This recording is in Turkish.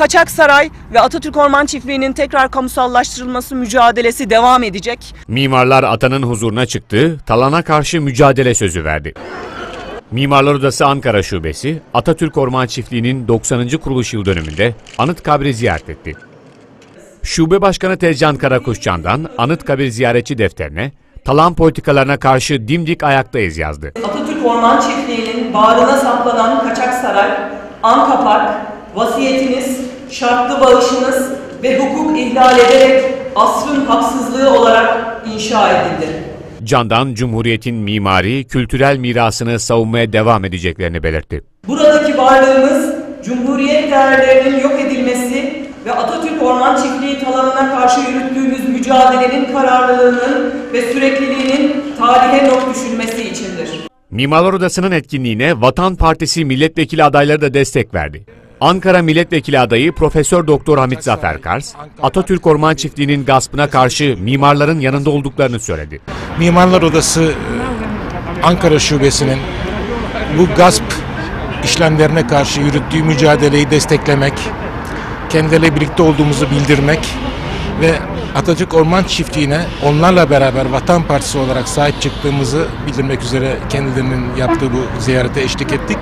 Kaçak Saray ve Atatürk Orman Çiftliği'nin tekrar kamusallaştırılması mücadelesi devam edecek. Mimarlar atanın huzuruna çıktı, talana karşı mücadele sözü verdi. Mimarlar Odası Ankara Şubesi, Atatürk Orman Çiftliği'nin 90. kuruluş yıl dönümünde Anıtkabir'i ziyaret etti. Şube Başkanı Tezcan Karakuşcan'dan Anıtkabir ziyaretçi defterine, talan politikalarına karşı dimdik ayaktayız yazdı. Atatürk Orman Çiftliği'nin bağrına saplanan Kaçak Saray, Anka Park, vasiyetiniz, şartlı bağışınız ve hukuk ihlal ederek asrın haksızlığı olarak inşa edildi. Candan, Cumhuriyet'in mimari, kültürel mirasını savunmaya devam edeceklerini belirtti. Buradaki varlığımız Cumhuriyet değerlerinin yok edilmesi ve Atatürk Orman Çiftliği talanına karşı yürüttüğümüz mücadelenin kararlılığının ve sürekliliğinin tarihe not düşülmesi içindir. Mimarlar Odası'nın etkinliğine Vatan Partisi milletvekili adayları da destek verdi. Ankara Milletvekili adayı Profesör Doktor Hamit Zafer Kars, Atatürk Orman Çiftliği'nin gaspına karşı mimarların yanında olduklarını söyledi. Mimarlar Odası e, Ankara Şubesi'nin bu gasp işlemlerine karşı yürüttüğü mücadeleyi desteklemek, kendileriyle birlikte olduğumuzu bildirmek ve Atatürk Orman Çiftliği'ne onlarla beraber Vatan Partisi olarak sahip çıktığımızı bildirmek üzere kendilerinin yaptığı bu ziyarete eşlik ettik.